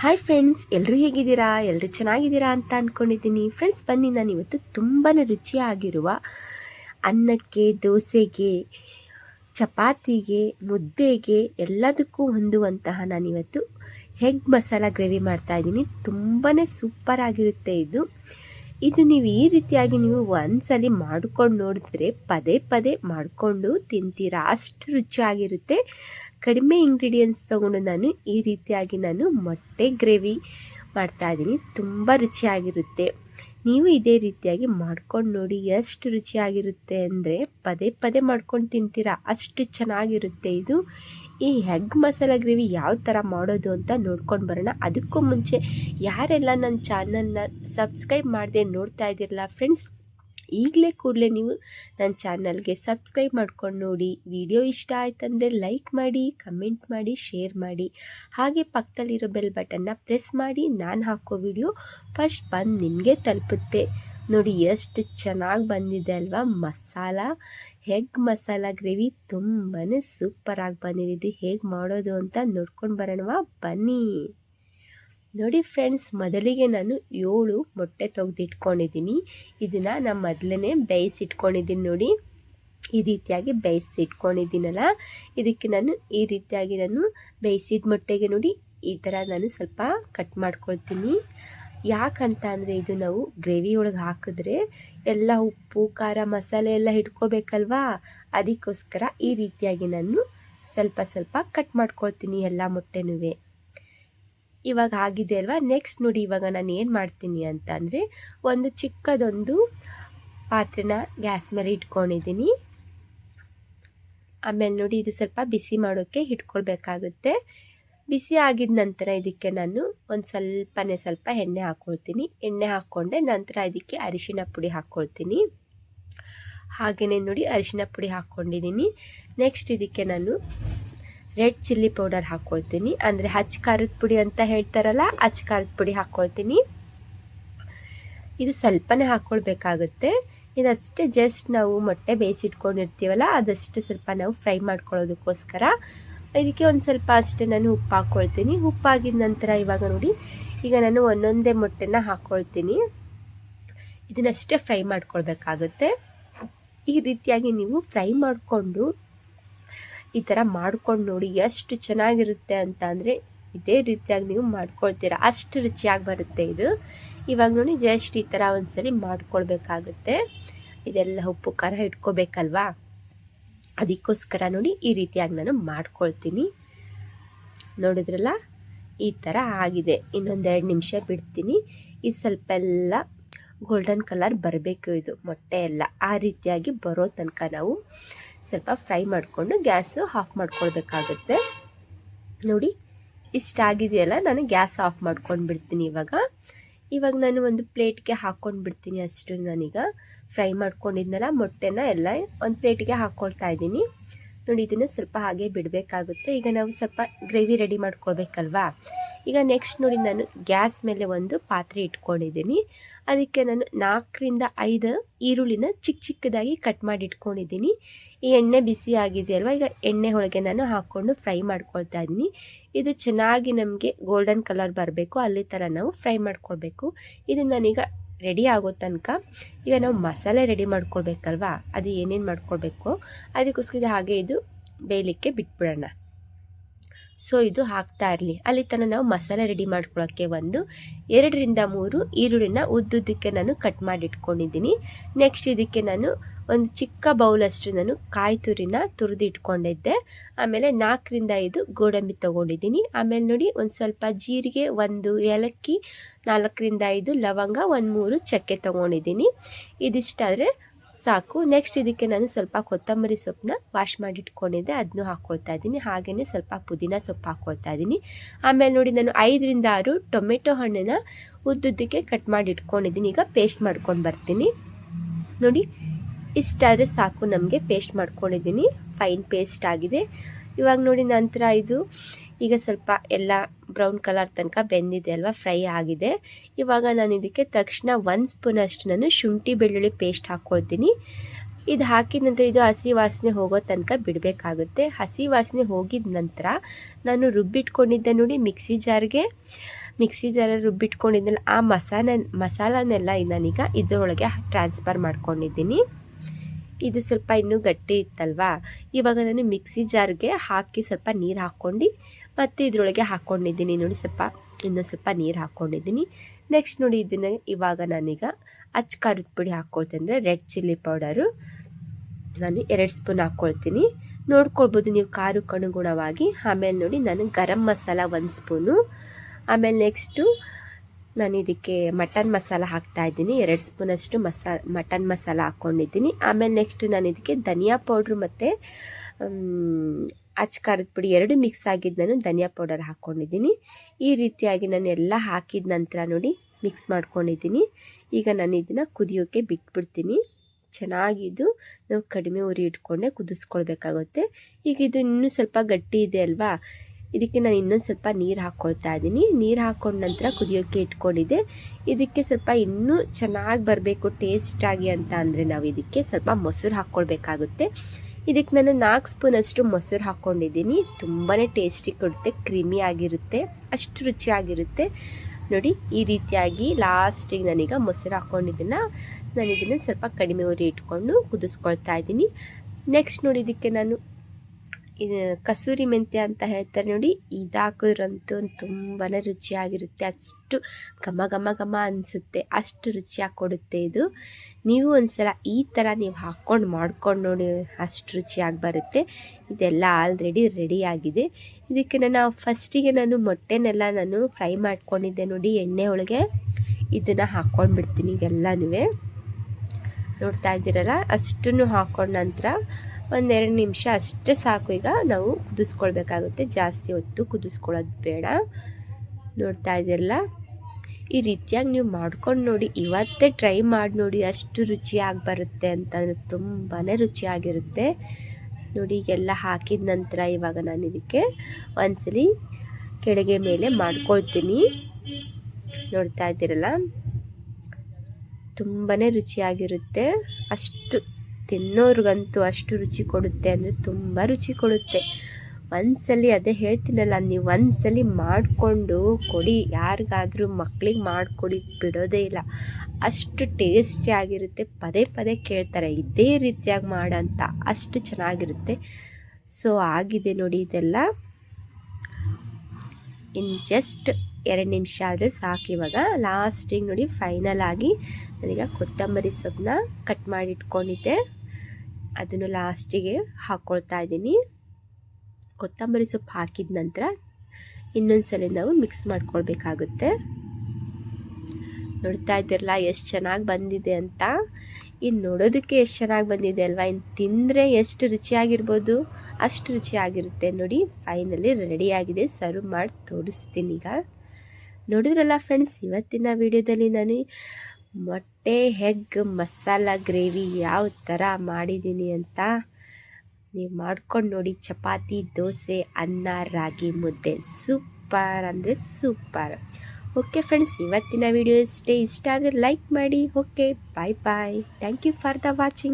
Hi friends ಎಲ್ಲರೂ ಹೇಗಿದ್ದೀರಾ? ಎಲ್ಲರೂ ಚೆನ್ನಾಗಿದ್ದೀರಾ ಅಂತ ಅಂದ್ಕೊಂಡಿದ್ದೀನಿ ಫ್ರೆಂಡ್ಸ್ ಬನ್ನಿ, ನಾನು ಇವತ್ತು ತುಂಬಾ ರುಚಿಯಾಗಿರುವ ಅನ್ನಕ್ಕೆ, ದೋಸೆಗೆ, ಚಪಾತಿಗೆ, ಮುದ್ದೆಗೆ ಎಲ್ಲದಕ್ಕೂ ಹೊಂದುವಂತಹ ನಾನಿವತ್ತು ಹೆಗ್ ಮಸಾಲ ಗ್ರೇವಿ ಮಾಡ್ತಾ ಇದ್ದೀನಿ. ತುಂಬಾ ಸೂಪರ್ ಆಗಿರುತ್ತೆ ಇದು. ಇದು ನೀವು ಈ ರೀತಿಯಾಗಿ ನೀವು ಒಂದ್ಸಲಿ ಮಾಡ್ಕೊಂಡು ನೋಡಿದ್ರೆ ಪದೇ ಪದೇ ಮಾಡಿಕೊಂಡು ತಿಂತೀರಾ. ಅಷ್ಟು ರುಚಿಯಾಗಿರುತ್ತೆ. ಕಡಿಮೆ ಇಂಗ್ರೀಡಿಯೆಂಟ್ಸ್ ತೊಗೊಂಡು ನಾನು ಈ ರೀತಿಯಾಗಿ ನಾನು ಮೊಟ್ಟೆ ಗ್ರೇವಿ ಮಾಡ್ತಾ ಇದ್ದೀನಿ. ತುಂಬ ರುಚಿಯಾಗಿರುತ್ತೆ. ನೀವು ಇದೇ ರೀತಿಯಾಗಿ ಮಾಡ್ಕೊಂಡು ನೋಡಿ ಎಷ್ಟು ರುಚಿಯಾಗಿರುತ್ತೆ ಅಂದರೆ ಪದೇ ಪದೇ ಮಾಡ್ಕೊಂಡು ತಿಂತೀರಾ. ಅಷ್ಟು ಚೆನ್ನಾಗಿರುತ್ತೆ ಇದು. ಈ ಹೆಗ್ ಮಸಾಲ ಗ್ರೇವಿ ಯಾವ ಥರ ಮಾಡೋದು ಅಂತ ನೋಡ್ಕೊಂಡು ಬರೋಣ. ಅದಕ್ಕೂ ಮುಂಚೆ ಯಾರೆಲ್ಲ ನನ್ನ ಚಾನಲ್ನ ಸಬ್ಸ್ಕ್ರೈಬ್ ಮಾಡದೆ ನೋಡ್ತಾ ಇದ್ದೀರಲ್ಲ ಫ್ರೆಂಡ್ಸ್ ಈಗಲೇ ಕೂಡಲೇ ನೀವು ನನ್ನ ಚಾನಲ್ಗೆ ಸಬ್ಸ್ಕ್ರೈಬ್ ಮಾಡ್ಕೊಂಡು ನೋಡಿ. ವಿಡಿಯೋ ಇಷ್ಟ ಆಯ್ತಂದರೆ ಲೈಕ್ ಮಾಡಿ, ಕಮೆಂಟ್ ಮಾಡಿ, ಶೇರ್ ಮಾಡಿ. ಹಾಗೆ ಪಕ್ಕದಲ್ಲಿರೋ ಬೆಲ್ ಬಟನ್ನ ಪ್ರೆಸ್ ಮಾಡಿ. ನಾನು ಹಾಕೋ ವಿಡಿಯೋ ಫಸ್ಟ್ ಬಂದು ನಿಮಗೆ ತಲುಪುತ್ತೆ. ನೋಡಿ, ಎಷ್ಟು ಚೆನ್ನಾಗಿ ಬಂದಿದೆ ಅಲ್ವಾ? ಮಸಾಲ ಹೆಗ್ ಮಸಾಲ ಗ್ರೇವಿ ತುಂಬಾ ಸೂಪರಾಗಿ ಬಂದಿದೆ. ಹೇಗೆ ಮಾಡೋದು ಅಂತ ನೋಡ್ಕೊಂಡು ಬರೋಣವಾ? ಬನ್ನಿ. ನೋಡಿ ಫ್ರೆಂಡ್ಸ್, ಮೊದಲಿಗೆ ನಾನು ಏಳು ಮೊಟ್ಟೆ ತೆಗೆದಿಟ್ಕೊಂಡಿದ್ದೀನಿ. ಇದನ್ನು ನಾನು ಮೊದಲನೇ ಬೇಯಿಸಿಟ್ಕೊಂಡಿದ್ದೀನಿ ನೋಡಿ. ಈ ರೀತಿಯಾಗಿ ಬೇಯಿಸಿ ಇಟ್ಕೊಂಡಿದ್ದೀನಲ್ಲ ಇದಕ್ಕೆ ನಾನು ಈ ರೀತಿಯಾಗಿ ನಾನು ಬೇಯಿಸಿದ ಮೊಟ್ಟೆಗೆ ನೋಡಿ ಈ ಥರ ನಾನು ಸ್ವಲ್ಪ ಕಟ್ ಮಾಡ್ಕೊಳ್ತೀನಿ. ಯಾಕಂತ ಅಂದರೆ ಇದು ನಾವು ಗ್ರೇವಿ ಒಳಗೆ ಹಾಕಿದ್ರೆ ಎಲ್ಲ ಉಪ್ಪು, ಖಾರ, ಮಸಾಲೆ ಎಲ್ಲ ಹಿಡ್ಕೋಬೇಕಲ್ವಾ? ಅದಕ್ಕೋಸ್ಕರ ಈ ರೀತಿಯಾಗಿ ನಾನು ಸ್ವಲ್ಪ ಸ್ವಲ್ಪ ಕಟ್ ಮಾಡ್ಕೊಳ್ತೀನಿ ಎಲ್ಲ ಮೊಟ್ಟೆನೂ ಇವಾಗ ಆಗಿದೆ ಅಲ್ವಾ? ನೆಕ್ಸ್ಟ್ ನೋಡಿ ಇವಾಗ ನಾನು ಏನು ಮಾಡ್ತೀನಿ ಅಂತ ಒಂದು ಚಿಕ್ಕದೊಂದು ಪಾತ್ರೆನ ಗ್ಯಾಸ್ ಮೇಲೆ ಇಟ್ಕೊಂಡಿದ್ದೀನಿ. ಆಮೇಲೆ ನೋಡಿ ಇದು ಸ್ವಲ್ಪ ಬಿಸಿ ಮಾಡೋಕ್ಕೆ ಇಟ್ಕೊಳ್ಬೇಕಾಗುತ್ತೆ. ಬಿಸಿ ಆಗಿದ ನಂತರ ಇದಕ್ಕೆ ನಾನು ಒಂದು ಸ್ವಲ್ಪನೇ ಸ್ವಲ್ಪ ಎಣ್ಣೆ ಹಾಕ್ಕೊಳ್ತೀನಿ ಎಣ್ಣೆ ಹಾಕ್ಕೊಂಡೆ ನಂತರ ಇದಕ್ಕೆ ಅರಿಶಿಣ ಪುಡಿ ಹಾಕ್ಕೊಳ್ತೀನಿ ಹಾಗೆಯೇ ನೋಡಿ ಅರಿಶಿಣ ಪುಡಿ ಹಾಕ್ಕೊಂಡಿದ್ದೀನಿ ನೆಕ್ಸ್ಟ್ ಇದಕ್ಕೆ ನಾನು ರೆಡ್ ಚಿಲ್ಲಿ ಪೌಡರ್ ಹಾಕ್ಕೊಳ್ತೀನಿ ಅಂದರೆ ಹಚ್ಚ ಖಾರದ ಪುಡಿ ಅಂತ ಹೇಳ್ತಾರಲ್ಲ, ಹಚ್ಚ ಖಾರದ ಪುಡಿ ಹಾಕ್ಕೊಳ್ತೀನಿ ಇದು ಸ್ವಲ್ಪನೇ ಹಾಕ್ಕೊಳ್ಬೇಕಾಗುತ್ತೆ ಇದಷ್ಟೇ ಜಸ್ಟ್ ನಾವು ಮೊಟ್ಟೆ ಬೇಯಿಸಿಟ್ಕೊಂಡಿರ್ತೀವಲ್ಲ, ಅದಷ್ಟು ಸ್ವಲ್ಪ ನಾವು ಫ್ರೈ ಮಾಡ್ಕೊಳ್ಳೋದಕ್ಕೋಸ್ಕರ. ಇದಕ್ಕೆ ಒಂದು ಸ್ವಲ್ಪ ಅಷ್ಟೇ ನಾನು ಉಪ್ಪು ಹಾಕ್ಕೊಳ್ತೀನಿ ಉಪ್ಪಾಗಿದ ನಂತರ ಇವಾಗ ನೋಡಿ, ಈಗ ನಾನು ಒಂದೊಂದೇ ಮೊಟ್ಟೆನ ಹಾಕ್ಕೊಳ್ತೀನಿ ಇದನ್ನಷ್ಟೇ ಫ್ರೈ ಮಾಡ್ಕೊಳ್ಬೇಕಾಗುತ್ತೆ. ಈ ರೀತಿಯಾಗಿ ನೀವು ಫ್ರೈ ಮಾಡಿಕೊಂಡು ಈ ಥರ ಮಾಡ್ಕೊಂಡು ನೋಡಿ ಎಷ್ಟು ಚೆನ್ನಾಗಿರುತ್ತೆ ಅಂತ ಅಂದರೆ ಇದೇ ರೀತಿಯಾಗಿ ನೀವು ಮಾಡ್ಕೊಳ್ತೀರಾ. ಅಷ್ಟು ರುಚಿಯಾಗಿ ಬರುತ್ತೆ ಇದು. ಇವಾಗ ನೋಡಿ ಜಸ್ಟ್ ಈ ಥರ ಒಂದ್ಸಲಿ ಮಾಡ್ಕೊಳ್ಬೇಕಾಗುತ್ತೆ. ಇದೆಲ್ಲ ಉಪ್ಪು, ಖಾರ ಇಟ್ಕೋಬೇಕಲ್ವಾ? ಅದಕ್ಕೋಸ್ಕರ ನೋಡಿ ಈ ರೀತಿಯಾಗಿ ನಾನು ಮಾಡ್ಕೊಳ್ತೀನಿ. ನೋಡಿದ್ರಲ್ಲ? ಈ ಥರ ಆಗಿದೆ. ಇನ್ನೊಂದೆರಡು ನಿಮಿಷ ಬಿಡ್ತೀನಿ. ಇದು ಸ್ವಲ್ಪ ಎಲ್ಲ ಗೋಲ್ಡನ್ ಕಲರ್ ಬರಬೇಕು ಇದು ಮೊಟ್ಟೆ ಎಲ್ಲ. ಆ ರೀತಿಯಾಗಿ ಬರೋ ತನಕ ನಾವು ಸ್ವಲ್ಪ ಫ್ರೈ ಮಾಡಿಕೊಂಡು ಗ್ಯಾಸು ಆಫ್ ಮಾಡ್ಕೊಳ್ಬೇಕಾಗುತ್ತೆ. ನೋಡಿ ಇಷ್ಟಾಗಿದೆಯಲ್ಲ ನಾನು ಗ್ಯಾಸ್ ಆಫ್ ಮಾಡ್ಕೊಂಡು ಬಿಡ್ತೀನಿ ಇವಾಗ. ಇವಾಗ ನಾನು ಒಂದು ಪ್ಲೇಟ್ಗೆ ಹಾಕ್ಕೊಂಡು ಬಿಡ್ತೀನಿ ಅಷ್ಟು ನಾನೀಗ. ಫ್ರೈ ಮಾಡ್ಕೊಂಡಿದ್ನಲ್ಲ, ಮೊಟ್ಟೆನ ಎಲ್ಲ ಒಂದು ಪ್ಲೇಟ್ಗೆ ಹಾಕ್ಕೊಳ್ತಾ ಇದ್ದೀನಿ. ನೋಡಿ ಇದನ್ನು ಸ್ವಲ್ಪ ಹಾಗೆ ಬಿಡಬೇಕಾಗುತ್ತೆ. ಈಗ ನಾವು ಸ್ವಲ್ಪ ಗ್ರೇವಿ ರೆಡಿ ಮಾಡ್ಕೊಳ್ಬೇಕಲ್ವಾ? ಈಗ ನೆಕ್ಸ್ಟ್ ನೋಡಿ ನಾನು ಗ್ಯಾಸ್ ಮೇಲೆ ಒಂದು ಪಾತ್ರೆ ಇಟ್ಕೊಂಡಿದ್ದೀನಿ. ಅದಕ್ಕೆ ನಾನು ನಾಲ್ಕರಿಂದ ಐದು ಈರುಳ್ಳಿನ ಚಿಕ್ಕ ಚಿಕ್ಕದಾಗಿ ಕಟ್ ಮಾಡಿ ಇಟ್ಕೊಂಡಿದ್ದೀನಿ ಈ ಎಣ್ಣೆ ಬಿಸಿ ಆಗಿದೆ ಅಲ್ವಾ ಈಗ ಎಣ್ಣೆ ಒಳಗೆ ನಾನು ಹಾಕ್ಕೊಂಡು ಫ್ರೈ ಮಾಡ್ಕೊಳ್ತಾ ಇದ್ದೀನಿ. ಇದು ಚೆನ್ನಾಗಿ ನಮಗೆ ಗೋಲ್ಡನ್ ಕಲರ್ ಬರಬೇಕು. ಅಲ್ಲಿ ಥರ ನಾವು ಫ್ರೈ ಮಾಡ್ಕೊಳ್ಬೇಕು. ಇದು ನಾನೀಗ ರೆಡಿ ಆಗೋ ತನಕ ಈಗ ನಾವು ಮಸಾಲೆ ರೆಡಿ ಮಾಡ್ಕೊಳ್ಬೇಕಲ್ವಾ? ಅದು ಏನೇನು ಮಾಡ್ಕೊಳ್ಬೇಕು? ಅದಕ್ಕೋಸ್ಕರ ಹಾಗೆ ಇದು ಬೇಯಲಿಕ್ಕೆ ಬಿಟ್ಬಿಡೋಣ. ಸೊ ಇದು ಹಾಕ್ತಾ ಇರಲಿ. ಅಲ್ಲಿ ತನಕ ನಾವು ಮಸಾಲೆ ರೆಡಿ ಮಾಡ್ಕೊಳ್ಳೋಕ್ಕೆ ಒಂದು ಎರಡರಿಂದ ಮೂರು ಈರುಳ್ಳಿನ ಉದ್ದುದ್ದಕ್ಕೆ ನಾನು ಕಟ್ ಮಾಡಿ ಇಟ್ಕೊಂಡಿದ್ದೀನಿ ನೆಕ್ಸ್ಟ್ ಇದಕ್ಕೆ ನಾನು ಒಂದು ಚಿಕ್ಕ ಬೌಲಷ್ಟು ನಾನು ಕಾಯಿ ತುರಿನ ತುರಿದು ಇಟ್ಕೊಂಡಿದ್ದೆ ಆಮೇಲೆ ನಾಲ್ಕರಿಂದ ಐದು ಗೋಡಂಬಿ ತೊಗೊಂಡಿದ್ದೀನಿ. ಆಮೇಲೆ ನೋಡಿ ಒಂದು ಸ್ವಲ್ಪ ಜೀರಿಗೆ, ಒಂದು ಏಲಕ್ಕಿ, ನಾಲ್ಕರಿಂದ ಐದು ಲವಂಗ, ಒಂದು ಮೂರು ಚಕ್ಕೆ ತೊಗೊಂಡಿದ್ದೀನಿ. ಇದಿಷ್ಟಾದರೆ ಸಾಕು. ನೆಕ್ಸ್ಟ್ ಇದಕ್ಕೆ ನಾನು ಸ್ವಲ್ಪ ಕೊತ್ತಂಬರಿ ಸೊಪ್ಪನ್ನ ವಾಶ್ ಮಾಡಿ ಇಟ್ಕೊಂಡಿದ್ದೆ. ಅದನ್ನು ಹಾಕ್ಕೊಳ್ತಾ ಇದ್ದೀನಿ. ಹಾಗೆಯೇ ಸ್ವಲ್ಪ ಪುದೀನ ಸೊಪ್ಪು ಹಾಕ್ಕೊಳ್ತಾ ಇದ್ದೀನಿ. ಆಮೇಲೆ ನೋಡಿ, ನಾನು ಐದರಿಂದ ಆರು ಟೊಮೆಟೊ ಹಣ್ಣನ್ನು ಉದ್ದುದ್ದಕ್ಕೆ ಕಟ್ ಮಾಡಿ ಇಟ್ಕೊಂಡಿದ್ದೀನಿ. ಈಗ ಪೇಸ್ಟ್ ಮಾಡ್ಕೊಂಡು ಬರ್ತೀನಿ. ನೋಡಿ ಇಷ್ಟಾದರೆ ಸಾಕು ನಮಗೆ. ಪೇಸ್ಟ್ ಮಾಡ್ಕೊಂಡಿದ್ದೀನಿ. ಫೈನ್ ಪೇಸ್ಟ್ ಆಗಿದೆ. ಇವಾಗ ನೋಡಿ ನಂತರ ಇದು ಈಗ ಸ್ವಲ್ಪ ಎಲ್ಲ ಬ್ರೌನ್ ಕಲರ್ ತನಕ ಬೆಂದಿದೆ ಅಲ್ವಾ? ಫ್ರೈ ಆಗಿದೆ. ಇವಾಗ ನಾನು ಇದಕ್ಕೆ ತಕ್ಷಣ ಒಂದು ಸ್ಪೂನ್ ಅಷ್ಟು ನಾನು ಶುಂಠಿ ಬೆಳ್ಳುಳ್ಳಿ ಪೇಸ್ಟ್ ಹಾಕ್ಕೊಳ್ತೀನಿ. ಇದು ಹಾಕಿದ ನಂತರ ಇದು ಹಸಿ ವಾಸನೆ ಹೋಗೋ ತನಕ ಬಿಡಬೇಕಾಗುತ್ತೆ. ಹಸಿ ವಾಸನೆ ಹೋಗಿದ ನಂತರ ನಾನು ರುಬ್ಬಿಟ್ಕೊಂಡಿದ್ದೆ ನೋಡಿ ಮಿಕ್ಸಿ ಜಾರ್ಗೆ. ಮಿಕ್ಸಿ ಜಾರಲ್ಲಿ ರುಬ್ಬಿಟ್ಕೊಂಡಿದ್ದೆಲ್ಲ ಆ ಮಸಾಲ ಮಸಾಲನೆಲ್ಲ ನಾನೀಗ ಇದರೊಳಗೆ ಟ್ರಾನ್ಸ್ಫರ್ ಮಾಡ್ಕೊಂಡಿದ್ದೀನಿ. ಇದು ಸ್ವಲ್ಪ ಇನ್ನೂ ಗಟ್ಟಿ ಇತ್ತಲ್ವಾ? ಇವಾಗ ನಾನು ಮಿಕ್ಸಿ ಜಾರ್ಗೆ ಹಾಕಿ ಸ್ವಲ್ಪ ನೀರು ಹಾಕ್ಕೊಂಡು ಮತ್ತು ಇದರೊಳಗೆ ಹಾಕ್ಕೊಂಡಿದ್ದೀನಿ ನೋಡಿ ಸ್ವಲ್ಪ ಇನ್ನೊಂದು ಸ್ವಲ್ಪ ನೀರು ಹಾಕ್ಕೊಂಡಿದ್ದೀನಿ ನೆಕ್ಸ್ಟ್ ನೋಡಿ ಇದನ್ನು ಇವಾಗ ನಾನೀಗ ಅಚ್ಚ ಖಾರದ ಪುಡಿ ಹಾಕ್ಕೊಳ್ತೀನಿ ರೆಡ್ ಚಿಲ್ಲಿ ಪೌಡರು. ನಾನು ಎರಡು ಸ್ಪೂನ್ ಹಾಕ್ಕೊಳ್ತೀನಿ ನೋಡ್ಕೊಳ್ಬೋದು ನೀವು ಖಾರಕ್ಕೆ ಅನುಗುಣವಾಗಿ ಆಮೇಲೆ ನೋಡಿ ನಾನು ಗರಂ ಮಸಾಲ ಒಂದು ಸ್ಪೂನು. ಆಮೇಲೆ ನೆಕ್ಸ್ಟು ನಾನು ಇದಕ್ಕೆ ಮಟನ್ ಮಸಾಲ ಹಾಕ್ತಾ ಇದ್ದೀನಿ. ಎರಡು ಸ್ಪೂನಷ್ಟು ಮಸಾ, ಮಟನ್ ಮಸಾಲ ಹಾಕ್ಕೊಂಡಿದ್ದೀನಿ ಆಮೇಲೆ ನೆಕ್ಸ್ಟು ನಾನು ಇದಕ್ಕೆ ಧನಿಯಾ ಪೌಡ್ರು ಮತ್ತು ಅಚ್ಚ ಖಾರದ ಪುಡಿ ಎರಡು ಮಿಕ್ಸ್ ಆಗಿದ್ದು ನಾನು ಧನಿಯಾ ಪೌಡರ್ ಹಾಕ್ಕೊಂಡಿದ್ದೀನಿ ಈ ರೀತಿಯಾಗಿ ನಾನು ಎಲ್ಲ ಹಾಕಿದ ನಂತರ ನೋಡಿ ಮಿಕ್ಸ್ ಮಾಡ್ಕೊಂಡಿದ್ದೀನಿ. ಈಗ ನಾನು ಇದನ್ನು ಕುದಿಯೋಕ್ಕೆ ಬಿಟ್ಬಿಡ್ತೀನಿ. ಚೆನ್ನಾಗಿದ್ದು ನಾವು ಕಡಿಮೆ ಉರಿ ಇಟ್ಕೊಂಡೆ ಕುದಿಸ್ಕೊಳ್ಬೇಕಾಗುತ್ತೆ. ಈಗ ಇದು ಇನ್ನೂ ಸ್ವಲ್ಪ ಗಟ್ಟಿ ಇದೆ ಅಲ್ವಾ? ಇದಕ್ಕೆ ನಾನು ಇನ್ನೊಂದು ಸ್ವಲ್ಪ ನೀರು ಹಾಕ್ಕೊಳ್ತಾ ಇದ್ದೀನಿ. ನೀರು ಹಾಕ್ಕೊಂಡ ನಂತರ ಕುದಿಯೋಕ್ಕೆ ಇಟ್ಕೊಂಡಿದ್ದೆ. ಇದಕ್ಕೆ ಸ್ವಲ್ಪ ಇನ್ನೂ ಚೆನ್ನಾಗಿ ಬರಬೇಕು ಟೇಸ್ಟಾಗಿ ಅಂತ ಅಂದರೆ ನಾವು ಇದಕ್ಕೆ ಸ್ವಲ್ಪ ಮೊಸರು ಹಾಕ್ಕೊಳ್ಬೇಕಾಗುತ್ತೆ ಇದಕ್ಕೆ ನಾನು ನಾಲ್ಕು ಸ್ಪೂನಷ್ಟು ಮೊಸರು ಹಾಕ್ಕೊಂಡಿದ್ದೀನಿ ತುಂಬಾ ಟೇಸ್ಟಿ ಕೊಡುತ್ತೆ ಕ್ರೀಮಿ ಆಗಿರುತ್ತೆ, ಅಷ್ಟು ರುಚಿಯಾಗಿರುತ್ತೆ. ನೋಡಿ, ಈ ರೀತಿಯಾಗಿ ಲಾಸ್ಟಿಗೆ ನಾನೀಗ ಮೊಸರು ಹಾಕ್ಕೊಂಡಿದ್ದನ್ನು ನಾನು ಇದನ್ನು ಸ್ವಲ್ಪ ಕಡಿಮೆ ಉರಿ ಇಟ್ಕೊಂಡು ಕುದಿಸ್ಕೊಳ್ತಾ ಇದ್ದೀನಿ. ನೆಕ್ಸ್ಟ್ ನೋಡಿ ಇದಕ್ಕೆ ನಾನು ಇದು ಕಸೂರಿ ಮೆಂತ್ಯ ಅಂತ ಹೇಳ್ತಾರೆ ನೋಡಿ. ಇದಾಕಿದ್ರಂತೂ ತುಂಬಾ ರುಚಿಯಾಗಿರುತ್ತೆ. ಅಷ್ಟು ಘಮ ಘಮ ಘಮ ಅನಿಸುತ್ತೆ. ಅಷ್ಟು ರುಚಿಯಾಗಿ ಕೊಡುತ್ತೆ ಇದು. ನೀವು ಒಂದ್ಸಲ ಈ ಥರ ನೀವು ಹಾಕ್ಕೊಂಡು ಮಾಡ್ಕೊಂಡು ನೋಡಿ ಅಷ್ಟು ರುಚಿಯಾಗಿ ಬರುತ್ತೆ. ಇದೆಲ್ಲ ಆಲ್ರೆಡಿ ರೆಡಿಯಾಗಿದೆ ಇದಕ್ಕೆ ನಾನು ಫಸ್ಟಿಗೆ ನಾನು ಮೊಟ್ಟೆನೆಲ್ಲ ನಾನು ಫ್ರೈ ಮಾಡ್ಕೊಂಡಿದ್ದೆ ನೋಡಿ ಎಣ್ಣೆ ಒಳಗೆ. ಇದನ್ನು ಹಾಕ್ಕೊಂಡು ಬಿಡ್ತೀನಿ ಎಲ್ಲನೂ ನೋಡ್ತಾ ಇದ್ದೀರಲ್ಲ? ಅಷ್ಟನ್ನು ಹಾಕೊಂಡ ನಂತರ ಒಂದೆರಡು ನಿಮಿಷ ಅಷ್ಟೇ ಸಾಕು. ಈಗ ನಾವು ಕುದಿಸ್ಕೊಳ್ಬೇಕಾಗುತ್ತೆ. ಜಾಸ್ತಿ ಹೊತ್ತು ಕುದಿಸ್ಕೊಳ್ಳೋದು ಬೇಡ. ನೋಡ್ತಾ ಇದ್ದೀರಲ್ಲ? ಈ ರೀತಿಯಾಗಿ ನೀವು ಮಾಡ್ಕೊಂಡು ನೋಡಿ. ಇವತ್ತೇ ಟ್ರೈ ಮಾಡಿ ನೋಡಿ. ಅಷ್ಟು ರುಚಿಯಾಗಿ ಬರುತ್ತೆ ಅಂತಂದರೆ ತುಂಬಾ ರುಚಿಯಾಗಿರುತ್ತೆ. ನೋಡಿ, ಈಗೆಲ್ಲ ಹಾಕಿದ ನಂತರ ಇವಾಗ ನಾನು ಇದಕ್ಕೆ ಒಂದ್ಸಲಿ ಕೆಳಗೆ ಮೇಲೆ ಮಾಡ್ಕೊಳ್ತೀನಿ. ನೋಡ್ತಾ ಇದ್ದೀರಲ್ಲ? ತುಂಬಾ ರುಚಿಯಾಗಿರುತ್ತೆ. ಅಷ್ಟು ತಿನ್ನೋರ್ಗಂತೂ ಅಷ್ಟು ರುಚಿ ಕೊಡುತ್ತೆ ಅಂದರೆ ತುಂಬ ರುಚಿ ಕೊಡುತ್ತೆ. ಒಂದ್ಸಲಿ ಅದೇ ಹೇಳ್ತೀನಲ್ಲ, ನೀವು ಒಂದ್ಸಲಿ ಮಾಡಿಕೊಂಡು ಕೊಡಿ. ಯಾರಿಗಾದರೂ ಮಕ್ಳಿಗೆ ಮಾಡಿಕೊಡಿ, ಬಿಡೋದೇ ಇಲ್ಲ. ಅಷ್ಟು ಟೇಸ್ಟಿ ಆಗಿರುತ್ತೆ. ಪದೇ ಪದೇ ಕೇಳ್ತಾರೆ, ಇದೇ ರೀತಿಯಾಗಿ ಮಾಡಂತ ಅಷ್ಟು ಚೆನ್ನಾಗಿರುತ್ತೆ. ಸೊ, ಆಗಿದೆ ನೋಡಿ ಇದೆಲ್ಲ. ಇನ್ ಜಸ್ಟ್ ಎರಡು ನಿಮಿಷ ಆದರೆ ಸಾಕು ಇವಾಗ. ಲಾಸ್ಟಿಗೆ ನೋಡಿ ಫೈನಲ್ ಆಗಿ ನಾನೀಗ ಕೊತ್ತಂಬರಿ ಸೊಪ್ಪನ್ನ ಕಟ್ ಮಾಡಿ ಇಟ್ಕೊಂಡಿದ್ದೆ. ಅದನ್ನು ಲಾಸ್ಟಿಗೆ ಹಾಕ್ಕೊಳ್ತಾ ಇದ್ದೀನಿ. ಕೊತ್ತಂಬರಿ ಸೊಪ್ಪು ಹಾಕಿದ ನಂತರ ಇನ್ನೊಂದು ಸಲ ನಾವು ಮಿಕ್ಸ್ ಮಾಡ್ಕೊಳ್ಬೇಕಾಗುತ್ತೆ. ನೋಡ್ತಾ ಇದ್ದಿರಲ್ಲ ಎಷ್ಟು ಚೆನ್ನಾಗಿ ಬಂದಿದೆ ಅಂತ. ಇನ್ನು ನೋಡೋದಕ್ಕೆ ಎಷ್ಟು ಚೆನ್ನಾಗಿ ಬಂದಿದೆ ಅಲ್ವಾ? ಇನ್ನು ತಿಂದರೆ ಎಷ್ಟು ರುಚಿಯಾಗಿರ್ಬೋದು, ಅಷ್ಟು ರುಚಿಯಾಗಿರುತ್ತೆ ನೋಡಿ. ಫೈನಲಿ ರೆಡಿಯಾಗಿದೆ ಸರ್ವ್ ಮಾಡಿ ತೋರಿಸ್ತೀನಿ ಈಗ. ನೋಡಿದ್ರಲ್ಲ ಫ್ರೆಂಡ್ಸ್ ಇವತ್ತಿನ ವಿಡಿಯೋದಲ್ಲಿ ನಾನು ಮೊಟ್ಟೆ ಹೆಗ್ ಮಸಾಲ ಗ್ರೇವಿ ಯಾವ ಥರ ಮಾಡಿದ್ದೀನಿ ಅಂತ ನೀವು ಮಾಡ್ಕೊಂಡು ನೋಡಿ. ಚಪಾತಿ, ದೋಸೆ, ಅನ್ನ, ರಾಗಿ ಮುದ್ದೆ ಸೂಪರ್ ಅಂದರೆ ಸೂಪರ್ ಓಕೆ ಫ್ರೆಂಡ್ಸ್ ಇವತ್ತಿನ ವಿಡಿಯೋ ಇಷ್ಟೇ. ಇಷ್ಟ ಆದರೆ ಲೈಕ್ ಮಾಡಿ. Okay bye bye thank you for the watching